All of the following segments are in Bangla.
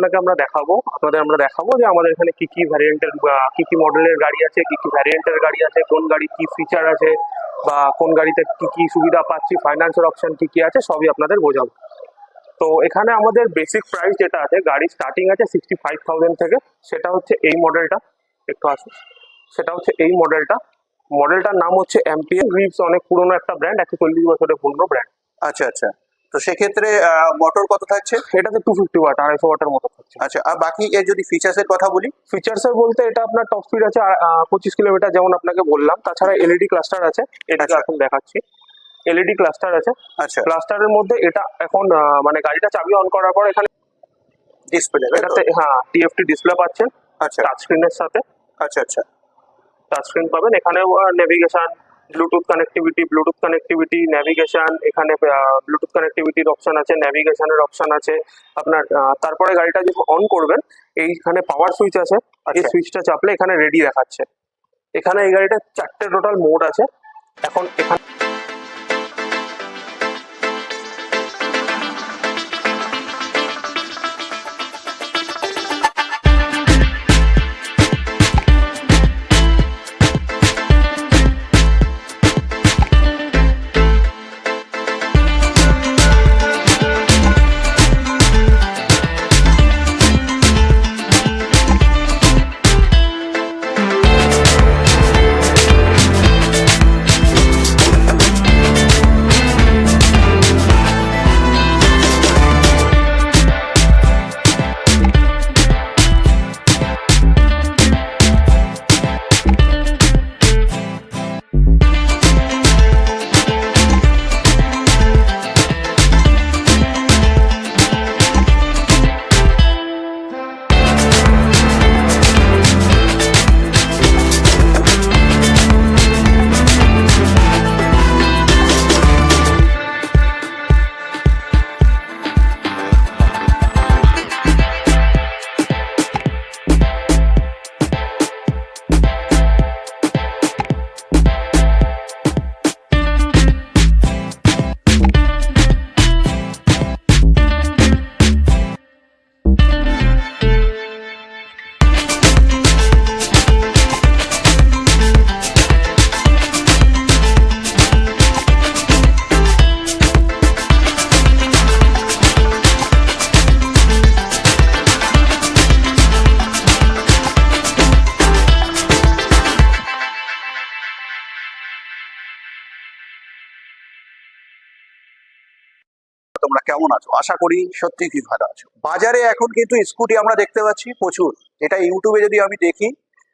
আপনাকে আমরা দেখাবো। আপনাদের আমরা দেখাবো যে আমাদের এখানে কি কি ভ্যারিয়েন্টের কি কি মডেলের গাড়ি আছে, কি কি ভ্যারিয়েন্টের গাড়ি আছে, কোন গাড়ি কি ফিচার আছে, বা কোন গাড়িতে কি কি সুবিধা পাচ্ছি ফাইন্যান্সের অপশন কি কি আছে, সবই আপনাদের বোঝাবো। তো এখানে আমাদের বেসিক প্রাইস যেটা আছে, গাড়ি স্টার্টিং আছে সিক্সটি ফাইভ থাউজেন্ড থেকে। সেটা হচ্ছে এই মডেলটা একটু আসুন। সেটা হচ্ছে এই মডেলটা মডেলটার নাম হচ্ছে এমপিএম গ্রিপস অনেক পুরনো একটা ব্র্যান্ড একশো চল্লিশ বছরের পুরনো ব্র্যান্ড আচ্ছা আচ্ছা। তো সেক্ষেত্রে মোটর কত থাকছে? এটাতে টু ফিফটি ওয়াট আড়াইশো ওয়াটের মতো থাকছে। আচ্ছা আর বাকি এর যদি ফিচার্সের কথা বলি? ফিচার্সের বলতে এটা আপনার টপ স্পিড আছে পঁচিশ কিলোমিটার যেমন আপনাকে বললাম তাছাড়া এলইডি ক্লাস্টার আছে এটাকে আচ্ছা। এখন দেখাচ্ছি। এলইডি ক্লাস্টার আছে। আচ্ছা। ক্লাস্টারের মধ্যে এটা এখন মানে গাড়িটা চাবি অন করার পর এখানে ডিসপ্লে এটাতে হ্যাঁ টিএফটি ডিসপ্লে পাচ্ছেন। আচ্ছা। টাচ স্ক্রিনের সাথে। আচ্ছা আচ্ছা। টাচ স্ক্রিন পাবেন। এখানেও navigation bluetooth connectivity bluetooth connectivity navigation এখানে ব্লুটুথ কানেক্টিভিটির অপশান আছে ন্যাভিগেশনের অপশান আছে। আপনার তারপরে গাড়িটা যখন অন করবেন এইখানে পাওয়ার সুইচ আছে এই আচ্ছা। সুইচটা চাপলে এখানে রেডি দেখাচ্ছে। এখানে এই গাড়িটা চারটে টোটাল মোড আছে। এখন এখানে তোমরা কেমন আছো? আশা করি সত্যি কি ভালো আছো। বাজারে এখন কিন্তু স্কুটি আমরা দেখতে পাচ্ছি প্রচুর। এটা ইউটিউবে যদি আমি দেখি,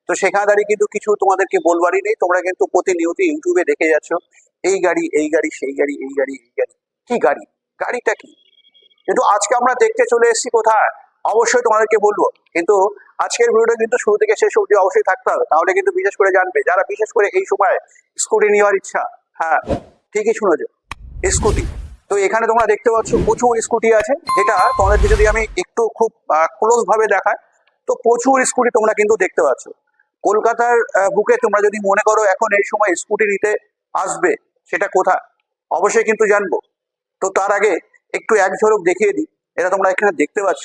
তো সেখানে দাঁড়িয়ে কিন্তু কিছু তোমাদেরকে বলবারই নেই। তোমরা কিন্তু প্রতিনিয়ত ইউটিউবে দেখে যাচ্ছ, এই গাড়ি এই গাড়ি, সেই গাড়ি, এই গাড়ি এই গাড়ি। কি গাড়ি? গাড়িটা কি? কিন্তু আজকে আমরা দেখতে চলে এসেছি কোথায়? অবশ্যই তোমাদেরকে বলব। কিন্তু আজকের ভিডিওটা কিন্তু শুরু থেকে শেষ অবধি অবশ্যই থাকতে হবে। তাহলে কিন্তু বিশেষ করে জানবে, যারা বিশেষ করে এই সময় স্কুটি নেওয়ার ইচ্ছা হ্যাঁ ঠিকই শুনেছো, স্কুটি। তো এখানে তোমরা দেখতে পাচ্ছ প্রচুর স্কুটি আছে, যেটা তোমাদেরকে যদি আমি একটু খুব ক্লোজ ভাবে দেখাই। তো প্রচুর স্কুটি তোমরা কিন্তু দেখতে পাচ্ছ। কলকাতার বুকে তোমরা যদি মনে করো এখন এই সময় স্কুটি নিতে আসবে, সেটা কোথায়? অবশ্যই কিন্তু জানব। তো তার আগে একটু এক ঝলক দেখিয়ে দিই। এটা তোমরা এখানে দেখতে পাচ্ছ।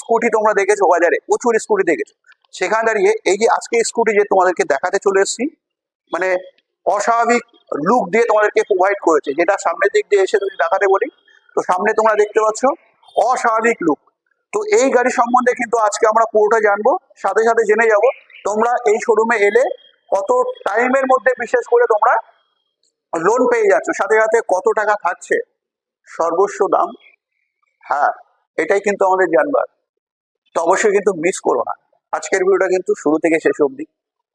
স্কুটি তোমরা দেখেছ বাজারে, প্রচুর স্কুটি দেখেছ। সেখানে দাঁড়িয়ে এই যে আজকে স্কুটি যে তোমাদেরকে দেখাতে চলে এসেছি মানে অস্বাভাবিক লুক দিয়ে তোমাদেরকে প্রোভাইড করেছে। যেটা সামনের দিক দিয়ে এসে যদি দেখাতে বলি, তো সামনে তোমরা দেখতে পাচ্ছ অস্বাভাবিক লুক তো এই গাড়ি সম্বন্ধে কিন্তু আজকে আমরা পুরোটা জানব, সাথে সাথে জেনে যাব তোমরা এই শোরুমে এলে কত টাইমের মধ্যে বিশেষ করে তোমরা লোন পেয়ে যাচ্ছ, সাথে সাথে কত টাকা থাকছে সর্বস্ব দাম। হ্যাঁ এটাই কিন্তু আমাদের জানবার। তো অবশ্যই কিন্তু মিস করো না। আজকের ভিডিওটা কিন্তু শুরু থেকে শেষ অবধি।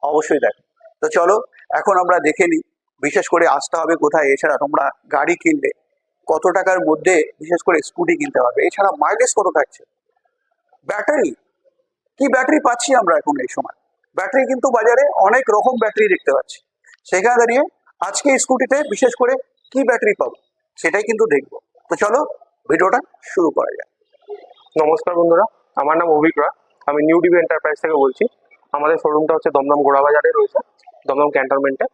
অবশ্যই দেখো। তো চলো এখন আমরা দেখে নিই, বিশেষ করে আসতে হবে কোথায়, এছাড়া তোমরা গাড়ি কিনলে কত টাকার মধ্যে বিশেষ করে স্কুটি কিনতে হবে এছাড়া মাইলেজ কত থাকছে? ব্যাটারি কি ব্যাটারি পাচ্ছি আমরা এখন এই সময়? ব্যাটারি কিন্তু বাজারে অনেক রকম ব্যাটারি দেখতে পাচ্ছি। সেখানে দাঁড়িয়ে আজকে স্কুটিতে বিশেষ করে কি ব্যাটারি পাবো, সেটাই কিন্তু দেখব। তো চলো, ভিডিওটা শুরু করা যাক। নমস্কার বন্ধুরা, আমার নাম রায় আমি নিউ ডিবি এন্টারপ্রাইজ থেকে বলছি। আমাদের শোরুমটা হচ্ছে দমদম গোড়াবাজারে রয়েছে। দমদম ক্যান্টনমেন্টে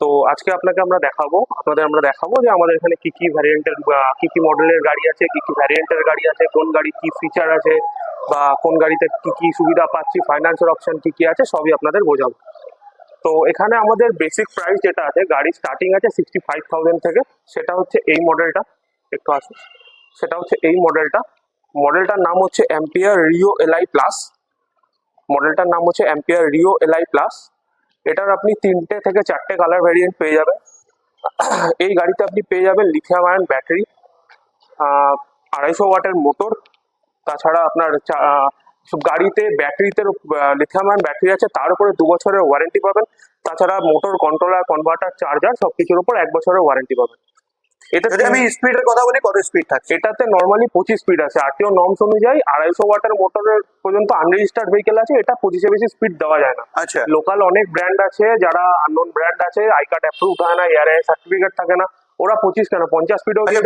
তো আজকে আপনাকে আমরা দেখাবো, আপনাদের আমরা দেখাবো যে আমাদের এখানে কি কি ভ্যারিয়েন্টের কি কি মডেলের গাড়ি আছে, কি কি ভ্যারিয়েন্টের গাড়ি আছে, কোন গাড়ি কি ফিচার আছে, বা কোন গাড়িতে কি কি সুবিধা পাচ্ছি ফাইন্যান্সের অপশন কি কি আছে, সবই আপনাদের বোঝাবো। তো এখানে আমাদের বেসিক প্রাইস যেটা আছে গাড়ি স্টার্টিং আছে সিক্সটি ফাইভ থাউজেন্ড থেকে, সেটা হচ্ছে এই মডেলটা একটু আসুন। সেটা হচ্ছে এই মডেলটা মডেলটার নাম হচ্ছে অ্যাম্পিয়ার রিও এলআই প্লাস মডেলটার নাম হচ্ছে অ্যাম্পিয়ার রিও এলআই প্লাস এটার আপনি তিনটে থেকে চারটে কালার ভ্যারিয়েন্ট পেয়ে যাবেন। এই গাড়িতে আপনি পেয়ে যাবেন লিথিয়াম আয়ন ব্যাটারি আড়াইশো ওয়াটের মোটর তাছাড়া আপনার গাড়িতে ব্যাটারিতে লিথিয়াম আয়ন ব্যাটারি আছে, তার উপরে দু বছরের ওয়ারেন্টি পাবেন। তাছাড়া মোটর কন্ট্রোলার কনভার্টার চার্জার সব কিছুর উপর এক বছরের ওয়ারেন্টি পাবেন। এটা যদি আমি স্পিডের কথা বলি কত স্পিড থাকছে? এটাতে নর্মালি পঁচিশ স্পিড আছে। আরটিও নর্মস অনুযায়ী আড়াইশো ওয়াটের মোটরের পর্যন্ত আনরেজিস্টার্ড ভেহিকেল আছে। এটা পঁচিশে বেশি স্পিড দেওয়া যায় না। আচ্ছা। লোকাল অনেক ব্র্যান্ড আছে যারা আননোন ব্র্যান্ড আছে আই কার্ড অ্যাপ্রুভ হয় না এয়ার সার্টিফিকেট থাকে না ওরা পঁচিশ কেন? পঞ্চাশ স্পিডও গাড়ি।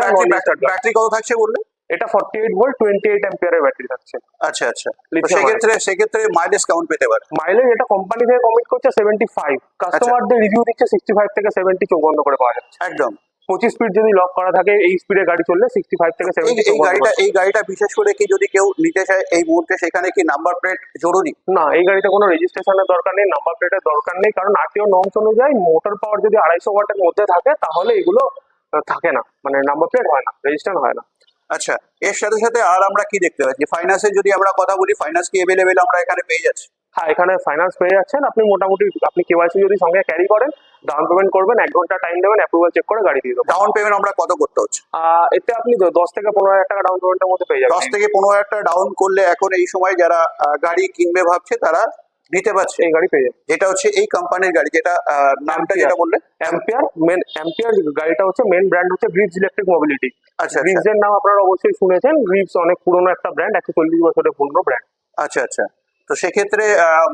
ব্যাটারি কত থাকছে বললে? এটা forty eight volt twenty eight অ্যাম্পিয়ারের ব্যাটারি থাকছে। আচ্ছা আচ্ছা। সেক্ষেত্রে সেক্ষেত্রে মাইলেজ কেমন পেতে পারে। মাইলেজ এটা কোম্পানি থেকে কমিট করছে সেভেন্টি ফাইভ কাস্টমারদের রিভিউ দিচ্ছে সিক্সটি ফাইভ থেকে সেভেন্টি চৌবন্ন করে পাওয়া যাচ্ছে। একদম। পঁচিশ স্পিড যদি লক করা থাকে এই স্পিডে গাড়ি চললে সিক্সটি ফাইভ থেকে সেভেন্টি এই গাড়িটা এই গাড়িটা বিশেষ করে কি যদি কেউ নিতে চায় এই মুহূর্তে সেখানে কি নাম্বার প্লেট জরুরি? না এই গাড়িতে কোনো রেজিস্ট্রেশনের দরকার নেই নাম্বার প্লেটের দরকার নেই কারণ আরটিও নর্মস অনুযায়ী মোটর পাওয়ার যদি আড়াইশো ওয়াটের মধ্যে থাকে তাহলে এগুলো থাকে না। মানে নাম্বার প্লেট হয় না রেজিস্টার হয় না। আচ্ছা এর সাথে সাথে আর আমরা কি দেখতে পাচ্ছি? ফাইন্যান্সের যদি আমরা কথা বলি ফাইন্যান্স কি এভেলেবেল আমরা এখানে পেয়ে যাচ্ছি? হ্যাঁ এখানে ফাইন্যান্স পেয়ে যাচ্ছেন। আপনি মোটামুটি আপনি কেওয়াইসি যদি সঙ্গে ক্যারি করেন ডাউন পেমেন্ট করবেন এক ঘণ্টা টাইম দেবেন অ্যাপ্রুভাল চেক করে গাড়ি দিয়ে দেবেন ডাউন পেমেন্ট আমরা কত করতে হচ্ছে? এতে আপনি দশ থেকে পনেরো হাজার টাকা ডাউন পেমেন্টের মধ্যে পেয়ে যাবেন। দশ থেকে পনেরো হাজার টাকা ডাউন করলে এখন এই সময় যারা গাড়ি কিনবে ভাবছে তারা নিতে পারছে। এই গাড়ি পেয়ে যাবেন যেটা হচ্ছে এই কোম্পানির গাড়ি যেটা নামটা যেটা বললে? অ্যাম্পিয়ার মেন অ্যাম্পিয়ার গাড়িটা হচ্ছে মেন ব্র্যান্ড হচ্ছে গ্রিপস ইলেকট্রিক মোবিলিটি আচ্ছা আচ্ছা। গ্রিপস এর নাম আপনারা অবশ্যই শুনেছেন। গ্রিপস অনেক পুরনো একটা ব্র্যান্ড একশো চল্লিশ বছরের পুরনো ব্র্যান্ড আচ্ছা আচ্ছা। তো সেক্ষেত্রে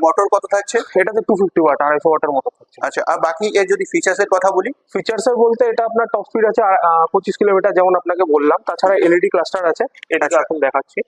মোটর কত থাকছে? এটাতে টু ফিফটি ওয়াট আড়াইশো ওয়াটের মতো থাকছে। আচ্ছা আর বাকি এর যদি ফিচার্স এর কথা বলি? ফিচার্স এর বলতে এটা আপনার টপ স্পিড আছে পঁচিশ কিলোমিটার যেমন আপনাকে বললাম তাছাড়া এলইডি ক্লাস্টার আছে এটাকে আচ্ছা। এখন দেখাচ্ছি।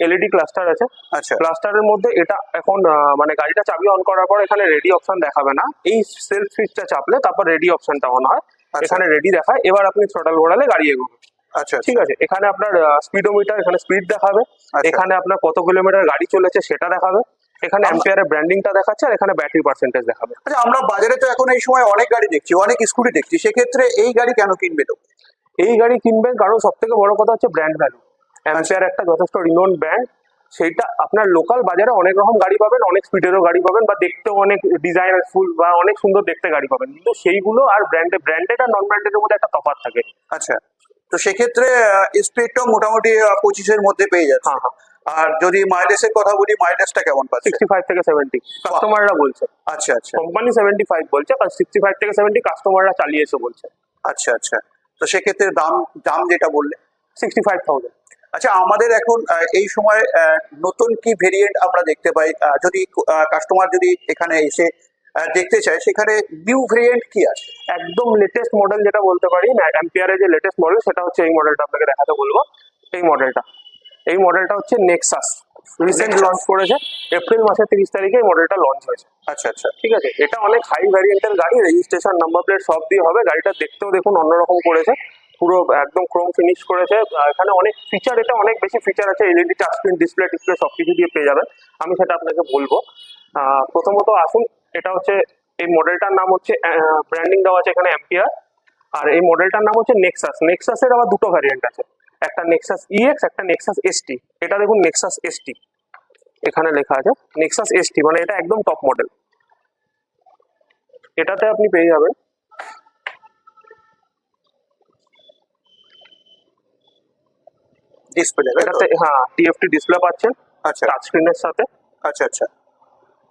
এলইডি ক্লাস্টার আছে। আচ্ছা। ক্লাস্টারের মধ্যে এটা এখন মানে গাড়িটা চাবি অন করার পর এখানে রেডি অপশন দেখাবে না। এই সেলফ সুইচটা চাপলে তারপর রেডি অপশনটা অন হয়। আচ্ছা। এখানে রেডি দেখায় এবার আপনি থ্রটাল ঘোরালে গাড়ি এগোবে। আচ্ছা ঠিক আছে এখানে আপনার স্পিডোমিটার এখানে স্পিড দেখাবে। আচ্ছা। এখানে আপনার কত কিলোমিটার গাড়ি চলেছে সেটা দেখাবে। এখানে অ্যাম্পিয়ারের ব্র্যান্ডিংটা দেখাচ্ছে আর এখানে ব্যাটারি পার্সেন্টেজ দেখাবে। আচ্ছা আমরা বাজারে তো এখন এই সময় অনেক গাড়ি দেখছি অনেক স্কুটি দেখছি। সেক্ষেত্রে এই গাড়ি কেন কিনবে তো? এই গাড়ি কিনবেন কারণ সব থেকে বড় কথা হচ্ছে ব্র্যান্ড ভ্যালু অ্যাম্পিয়ার একটা যথেষ্ট রিনোন ব্র্যান্ড সেইটা আপনার লোকাল বাজারে অনেক রকম গাড়ি পাবেন অনেক স্পিডেরও গাড়ি পাবেন বা দেখতেও অনেক ডিজাইনার ফুল বা অনেক সুন্দর দেখতে গাড়ি পাবেন। কিন্তু সেইগুলো আর ব্র্যান্ডে ব্র্যান্ডেড আর নন ব্র্যান্ডের মধ্যে একটা তফাৎ থাকে। আচ্ছা। তো সেক্ষেত্রে স্পিডটাও মোটামুটি পঁচিশের মধ্যে পেয়ে যাচ্ছে। হ্যাঁ হ্যাঁ। আর যদি মাইলেজের কথা বলি মাইলেজটা কেমন পাচ্ছে? সিক্সটি ফাইভ থেকে সেভেন্টি কাস্টমাররা বলছে। আচ্ছা আচ্ছা। কোম্পানি সেভেন্টি ফাইভ বলছে আর সিক্সটি ফাইভ থেকে সেভেন্টি কাস্টমাররা চালিয়েছে বলছে। আচ্ছা আচ্ছা। তো সেক্ষেত্রে দাম দাম যেটা বললে? সিক্সটি ফাইভ থাউজেন্ড আচ্ছা আমাদের এখন এই সময় নতুন কি ভেরিয়েন্ট আমরা দেখতে পাই? যদি কাস্টমার যদি এখানে এসে দেখতে চাই সেখানে নিউ ভেরিয়েন্ট কি আছে? একদম লেটেস্ট মডেল যেটা বলতে পারি অ্যাম্পিয়ারের যে লেটেস্ট মডেল সেটা হচ্ছে এই মডেলটা আপনাকে দেখাতে বলব এই মডেলটা এই মডেলটা হচ্ছে নেক্সাস রিসেন্ট লঞ্চ করেছে এপ্রিল মাসের তিরিশ তারিখে এই মডেলটা লঞ্চ হয়েছে। আচ্ছা আচ্ছা। ঠিক আছে? এটা অনেক হাই ভ্যারিয়েন্টের গাড়ি রেজিস্ট্রেশন নাম্বার প্লেট সব দিয়ে হবে গাড়িটা দেখতেও দেখুন অন্যরকম করেছে পুরো একদম ক্রোম ফিনিশ করেছে এখানে অনেক ফিচার এটা অনেক বেশি ফিচার আছে LED touch screen display display সব কিছু দিয়ে পেয়ে যাবেন আমি সেটা আপনাকে বলব। প্রথমত আসুন এটা হচ্ছে এই মডেলটার নাম হচ্ছে ব্র্যান্ডিং দেওয়া আছে এখানে অ্যাম্পিয়ার আর এই মডেলটার নাম হচ্ছে নেক্সাস নেক্সাসের আবার দুটো ভ্যারিয়েন্ট আছে। একটা নেক্সাস ইএক্স একটা নেক্সাস এসটি এটা দেখুন নেক্সাস এসটি এখানে লেখা আছে নেক্সাস এসটি মানে এটা একদম টপ মডেল এটাতে আপনি পেয়ে যাবেন। ডিসপ্লে এটাতে হ্যাঁ টিএফটি ডিসপ্লে পাচ্ছেন। আচ্ছা। টাচ স্ক্রিনের সাথে। আচ্ছা আচ্ছা।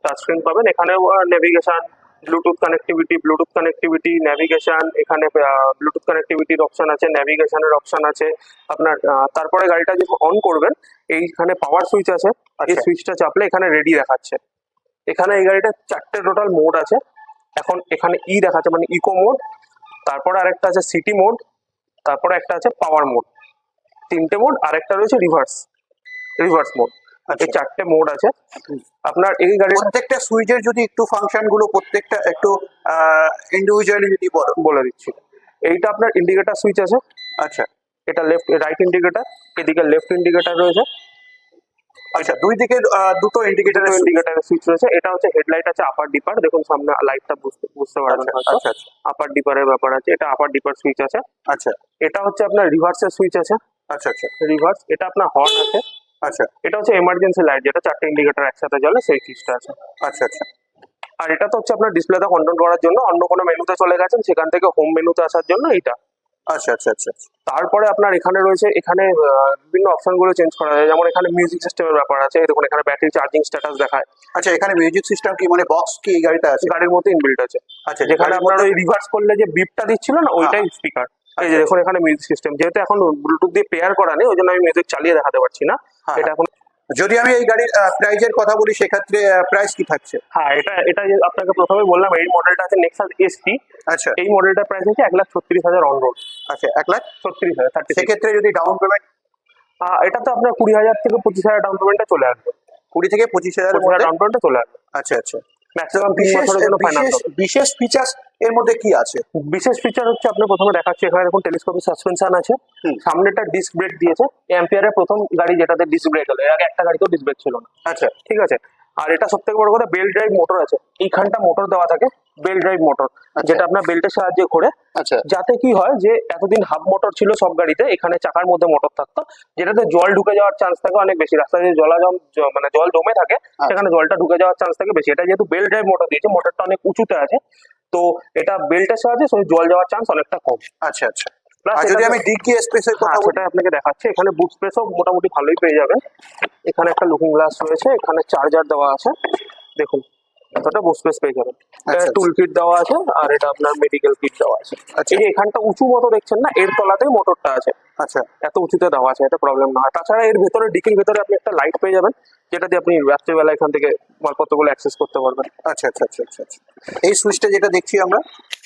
টাচ স্ক্রিন পাবেন। এখানেও navigation bluetooth connectivity bluetooth connectivity navigation এখানে ব্লুটুথ কানেক্টিভিটির অপশন আছে ন্যাভিগেশনের অপশন আছে। আপনার তারপরে গাড়িটা যখন অন করবেন এইখানে পাওয়ার সুইচ আছে এই আচ্ছা। সুইচটা চাপলে এখানে রেডি দেখাচ্ছে। এখানে এই গাড়িটা চারটে টোটাল মোড আছে। এখন এখানে ই দেখাচ্ছে মানে ইকো মোড তারপরে আরেকটা আছে সিটি মোড তারপরে একটা আছে পাওয়ার মোড তিনটে মোড আরেকটা রয়েছে রিভার্স রিভার্স মোড এই আচ্ছা চারটে মোড আছে। আপনার এই গাড়িটা প্রত্যেকটা সুইচের যদি একটু ফাংশনগুলো প্রত্যেকটা একটু ইন্ডিভিজুয়ালি যদি বলো। বলে দিচ্ছি। এইটা আপনার ইন্ডিকেটার সুইচ আছে। আচ্ছা। এটা লেফট রাইট ইন্ডিকেটার এদিকে লেফট ইন্ডিকেটার রয়েছে। আচ্ছা দুই দিকে দুটো ইন্ডিকেটর ইন্ডিকেটারের সুইচ। রয়েছে। এটা হচ্ছে হেডলাইট আছে আপার ডিপার দেখুন সামনে লাইটটা বুঝতে বুঝতে পারবেন আচ্ছা আচ্ছা আচ্ছা। আপার ডিপারের ব্যাপার আছে। এটা আপার ডিপার সুইচ আছে। আচ্ছা। এটা হচ্ছে আপনার রিভার্সের সুইচ আছে। আচ্ছা আচ্ছা। রিভার্স এটা আপনার হর্ন আছে। আচ্ছা। এটা হচ্ছে এমার্জেন্সি লাইট যেটা চারটে ইন্ডিকেটার একসাথে জ্বলে সেই সুইচটা আছে। আচ্ছা আচ্ছা। আর এটা তো হচ্ছে আপনার ডিসপ্লেতে কন্ট্রোল করার জন্য অন্য কোনো মেনুতে চলে গেছেন সেখান থেকে হোম মেনুতে আসার জন্য এইটা। আচ্ছা আচ্ছা আচ্ছা। তারপরে আপনার এখানে রয়েছে এখানে বিভিন্ন অপশনগুলো চেঞ্জ করা যায়। যেমন এখানে মিউজিক সিস্টেমের ব্যাপার আছে দেখুন এখানে ব্যাটারি চার্জিং স্ট্যাটাস দেখায়। আচ্ছা এখানে মিউজিক সিস্টেম কি মানে বক্স কি এই গাড়িটা আছে? গাড়ির মধ্যে ইনবিল্ট আছে। আচ্ছা যেখানে আপনার ওই রিভার্স করলে যে বিপটা দিচ্ছিল না ওইটাই স্পিকার এই যে আচ্ছা, দেখুন এখানে মিউজিক সিস্টেম যেহেতু এখন ব্লুটুথ দিয়ে পেয়ার করা নেই ওই জন্য আমি মিউজিক চালিয়ে দেখাতে পারছি না। হ্যাঁ, এটা এখন যদি আমি এই গাড়ির প্রাইজের কথা বলি সেক্ষেত্রে প্রাইস কি থাকছে? হ্যাঁ এটা এটা আপনাকে প্রথমে বললাম এই মডেলটা আছে নেক্সাস এসটি আচ্ছা। এই মডেলটার প্রাইস হচ্ছে এক লাখ ছত্রিশ হাজার অন রোড আচ্ছা এক লাখ? ছত্রিশ হাজার থার্টি সেক্ষেত্রে যদি ডাউন পেমেন্ট এটা তো আপনার কুড়ি হাজার থেকে পঁচিশ হাজার ডাউন পেমেন্টটা চলে আসবে। কুড়ি থেকে পঁচিশ হাজার ডাউন পেমেন্টটা চলে আসবে। আচ্ছা আচ্ছা। ম্যাক্সিমাম তিন বছরের জন্য ফাইন্যান্স বিশেষ ফিচার্স এর মধ্যে কি আছে? বিশেষ ফিচার হচ্ছে আপনি প্রথমে দেখাচ্ছি এখানে দেখুন টেলিস্কোপিক সাসপেনশন আছে। সামনেটা ডিস্ক ব্রেক দিয়েছে। এম্পিয়ারের প্রথম গাড়ি যেটাতে ডিস্ক ব্রেক হলো এর আগে একটা গাড়িতেও ডিস্ক ব্রেক ছিল না। আচ্ছা। ঠিক আছে? আর এটা সব থেকে বড় কথা বেল ড্রাইভ মোটর আছে। এইখানটা মোটর দেওয়া থাকে। বেল ড্রাইভ মোটর যেটা আপনার বেল্টের সাহায্যে ঘোরে। আচ্ছা। যাতে কি হয় যে এতদিন হাফ মোটর ছিল সব গাড়িতে এখানে চাকার মধ্যে মোটর থাকতো। যেটাতে জল ঢুকে যাওয়ার চান্স থাকে অনেক বেশি। রাস্তায় যে জলাজম মানে জল জমে থাকে সেখানে জলটা ঢুকে যাওয়ার চান্স থাকে বেশি। এটা যেহেতু বেল ড্রাইভ মোটর দিয়েছে মোটরটা অনেক উঁচুতে আছে। তো এটা বেল্টের সাহায্যে জল যাওয়ার চান্স অনেকটা কম। আচ্ছা আচ্ছা। যদি আমি ডিকি স্পেসের কথা হ্যাঁ সেটা আপনাকে দেখাচ্ছি। এখানে বুট স্পেসও মোটামুটি ভালোই পেয়ে যাবেন। এখানে একটা লুকিং গ্লাস রয়েছে এখানে চার্জার দেওয়া আছে। দেখুন। এতটা বুট স্পেস পেয়ে যাবেন। আচ্ছা, টুল কিট দেওয়া আছে আর এটা আপনার মেডিকেল কিট দেওয়া আছে। আচ্ছা। এই যে এখানটা উঁচু মতো দেখছেন না এর তলাতেই মোটরটা আছে। আচ্ছা। এত উঁচুতে দেওয়া আছে এটা প্রবলেম না। তাছাড়া এর ভেতরে ডিকির ভেতরে আপনি একটা লাইট পেয়ে যাবেন যেটা দিয়ে আপনি রাত্রিবেলা এখান থেকে মালপত্রগুলো অ্যাক্সেস করতে পারবেন। আচ্ছা আচ্ছা আচ্ছা আচ্ছা আচ্ছা। এই সুইচটা যেটা দেখছি আমরা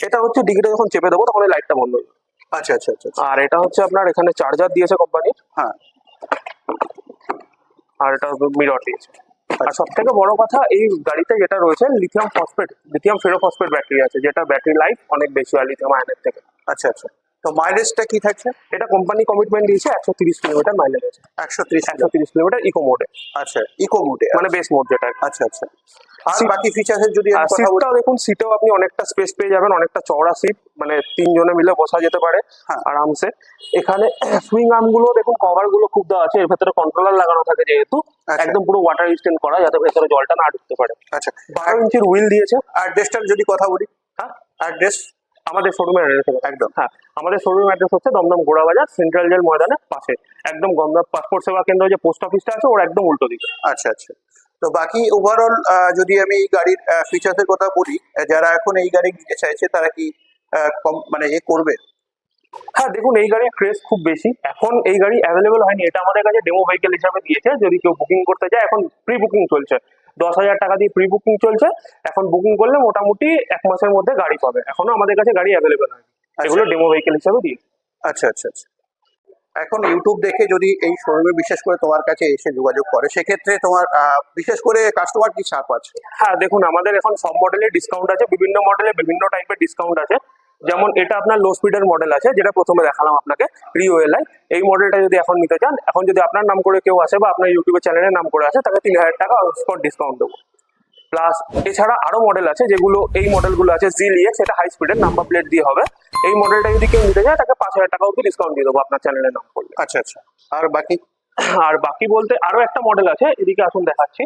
এটা হচ্ছে ডিকিটা যখন চেপে দেবো তখন এই লাইটটা বন্ধ হয়ে আচ্ছা আচ্ছা আচ্ছা আচ্ছা। আর এটা হচ্ছে আপনার এখানে চার্জার দিয়েছে কোম্পানি হ্যাঁ। আর এটা মিরর দিয়েছে। আর। সব থেকে বড় কথা, এই গাড়িতে যেটা রয়েছে lithium phosphate lithium ferrophosphate battery আছে, যেটা ব্যাটারি লাইফ অনেক বেশি হয় লিথিয়াম আয়নের থেকে আচ্ছা আচ্ছা তো মাইলেজটা কি থাকছে? এটা কোম্পানি কমিটমেন্ট দিয়েছে একশো তিরিশ কিলোমিটার মাইলেজ আছে। একশো ত্রিশ একশো তিরিশ কিলোমিটার ইকো মোডে আচ্ছা ইকো মোডে মানে বেস মোড যেটা আচ্ছা আচ্ছা। আর বাকি ফিচার্সের যদি আর সিটটাও দেখুন সিটেও আপনি অনেকটা স্পেস পেয়ে যাবেন অনেকটা চওড়া সিট মানে তিনজনে মিলে বসা যেতে পারে হ্যাঁ। আরামসে। এখানে সুইং আর্মগুলো দেখুন কভারগুলো খুব দেওয়া আছে এর ভেতরে কন্ট্রোলার লাগানো থাকে যেহেতু। আচ্ছা। একদম পুরো ওয়াটার রিস্টেন্ট করা যাতে ভেতরে জলটা না ঢুকতে পারে। আচ্ছা। বারো ইঞ্চির হুইল দিয়েছে। অ্যাড্রেসটার যদি কথা বলি হ্যাঁ? অ্যাড্রেস আমাদের শোরুমের অ্যাড্রেস একদম। হ্যাঁ আমাদের শোরুম অ্যাড্রেস হচ্ছে দমদম গোড়াবাজার সেন্ট্রাল জেল ময়দানের পাশে। একদম গমদম পাসপোর্ট সেবা কেন্দ্র যে পোস্ট অফিসটা আছে ওর একদম উল্টো দিকে। আচ্ছা আচ্ছা। তো বাকি ওভারঅল যদি আমি এই গাড়ির ফিচার্সের কথা বলি যারা এখন এই গাড়ি নিতে চাইছে তারা কি কম- মানে এ করবে? হ্যাঁ দেখুন এই গাড়ির ক্রেজ খুব বেশি। এখন এই গাড়ি অ্যাভেলেবল হয়নি। এটা আমাদের কাছে ডেমো ভেহিকেল হিসাবে দিয়েছে। যদি কেউ বুকিং করতে যায় এখন প্রি বুকিং চলছে। দশ হাজার টাকা দিয়ে প্রি বুকিং চলছে। এখন বুকিং করলে মোটামুটি এক মাসের মধ্যে গাড়ি পাবে। এখনও আমাদের কাছে গাড়ি অ্যাভেলেবেল হয়নি। এগুলো ডেমো ভেহিকেল হিসাবে দিয়েছে আচ্ছা আচ্ছা আচ্ছা। এখন ইউটিউব দেখে যদি এই শোরুমে বিশেষ করে তোমার কাছে এসে যোগাযোগ করে সেক্ষেত্রে তোমার বিশেষ করে কাস্টমার কি ছাড় পাচ্ছে হ্যাঁ দেখুন আমাদের এখন সব মডেলে ডিসকাউন্ট আছে। বিভিন্ন মডেলে বিভিন্ন টাইপের ডিসকাউন্ট আছে। যেমন এটা আপনার লো স্পিডের মডেল আছে যেটা প্রথমে দেখালাম আপনাকে রিও এলআই এই মডেলটা যদি এখন নিতে চান এখন যদি আপনার নাম করে কেউ আসে বা আপনার ইউটিউবের চ্যানেলের নাম করে আসে তাকে তিন হাজার টাকা স্পট ডিসকাউন্ট দেবো। প্লাস এছাড়া আরও মডেল আছে যেগুলো এই মডেলগুলো আছে জিলিয়ে সেটা হাই স্পিডের নাম্বার প্লেট দিয়ে হবে। এই মডেলটা যদি কেউ নিতে চায় তাকে পাঁচ হাজার টাকা অব্দি ডিসকাউন্ট দিয়ে দেবো আপনার চ্যানেলের নাম করলে। আচ্ছা আচ্ছা। আর বাকি? আর বাকি বলতে আরও একটা মডেল আছে এদিকে আসুন দেখাচ্ছি।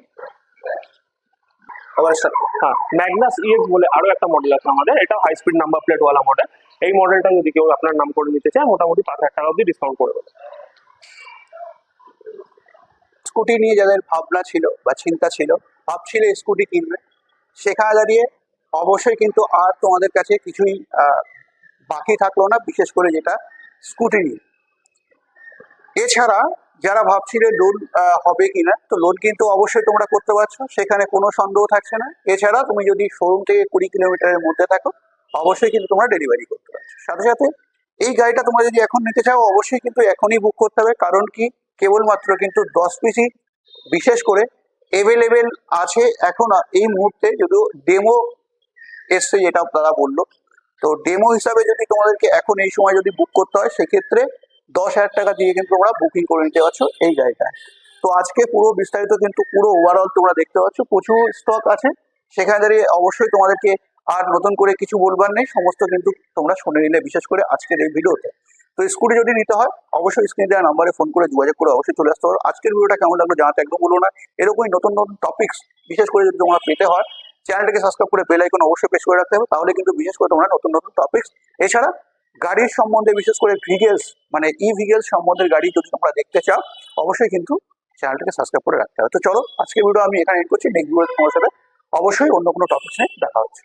আবার স্যার হ্যাঁ ম্যাগনাস ইএক্স বলে আরও একটা মডেল আছে আমাদের, এটা হাই স্পিড নাম্বার প্লেট ওয়ালা মডেল এই মডেলটা যদি কেউ আপনার নাম করে নিতে চায়, মোটামুটি পাঁচ হাজার টাকা অব্দি ডিসকাউন্ট করে দেবে। স্কুটি নিয়ে যাদের ভাবনা ছিল বা চিন্তা ছিল, ভাবছিলে স্কুটি কিনবে, সেখানে দাঁড়িয়ে অবশ্যই কিন্তু আর তোমাদের কাছে কিছুই বাকি থাকল না, বিশেষ করে যেটা স্কুটি নিয়ে। এছাড়া যারা ভাবছিলে লোন হবে কিনা, তো লোন কিন্তু অবশ্যই তোমরা করতে পারছ, সেখানে কোনো সন্দেহ থাকছে না। এছাড়া তুমি যদি শোরুম থেকে কুড়ি কিলোমিটারের মধ্যে থাকো, অবশ্যই কিন্তু তোমরা ডেলিভারি করতে পারছ। সাথে সাথে এই গাড়িটা তোমরা যদি এখন নিতে চাও, অবশ্যই কিন্তু এখনই বুক করতে হবে, কারণ কি, কেবলমাত্র কিন্তু দশ পিসি বিশেষ করে এভেলেবেল আছে এখন এই মুহূর্তে, যদিও ডেমো এসছে যেটা তারা বলল। তো ডেমো হিসাবে যদি তোমাদেরকে এখন এই সময় যদি বুক করতে হয়, সেক্ষেত্রে দশ হাজার টাকা দিয়ে কিন্তু তোমরা বুকিং করে নিতে পারছ এই গাড়িটায় তো আজকে পুরো বিস্তারিত কিন্তু পুরো ওভারঅল তোমরা দেখতে পাচ্ছ, প্রচুর স্টক আছে। সেখানে দাঁড়িয়ে অবশ্যই তোমাদেরকে আর নতুন করে কিছু বলবার নেই, সমস্ত কিন্তু তোমরা শুনে নিলে, বিশেষ করে আজকের এই ভিডিওতে তো। স্কুটি যদি নিতে হয়, অবশ্যই স্ক্রিনে দেওয়া নাম্বারে ফোন করে যোগাযোগ করে অবশ্যই চলে আসতে পারো। আজকের ভিডিওটা কেমন লাগল জানাতে একদম বলো না। এরকমই নতুন নতুন টপিকস বিশেষ করে যদি তোমরা পেতে হয় চ্যানেলটাকে সাবস্ক্রাইব করে বেল আইকন অবশ্যই প্রেস করে রাখতে হবে। তাহলে কিন্তু বিশেষ করে তোমরা নতুন নতুন টপিক্স এছাড়া গাড়ির সম্বন্ধে, বিশেষ করে ভিগেলস মানে ই ভিগেলস সম্বন্ধে গাড়ি যদি তোমরা দেখতে চাও, অবশ্যই কিন্তু চ্যানেলটাকে সাবস্ক্রাইব করে রাখতে হবে। তো চলো আজকে ভিডিও আমি এখানে এড করছি। নেক্সট ভিডিও তোমার সাথে অবশ্যই অন্য কোনো টপিক নিয়ে দেখা হচ্ছে।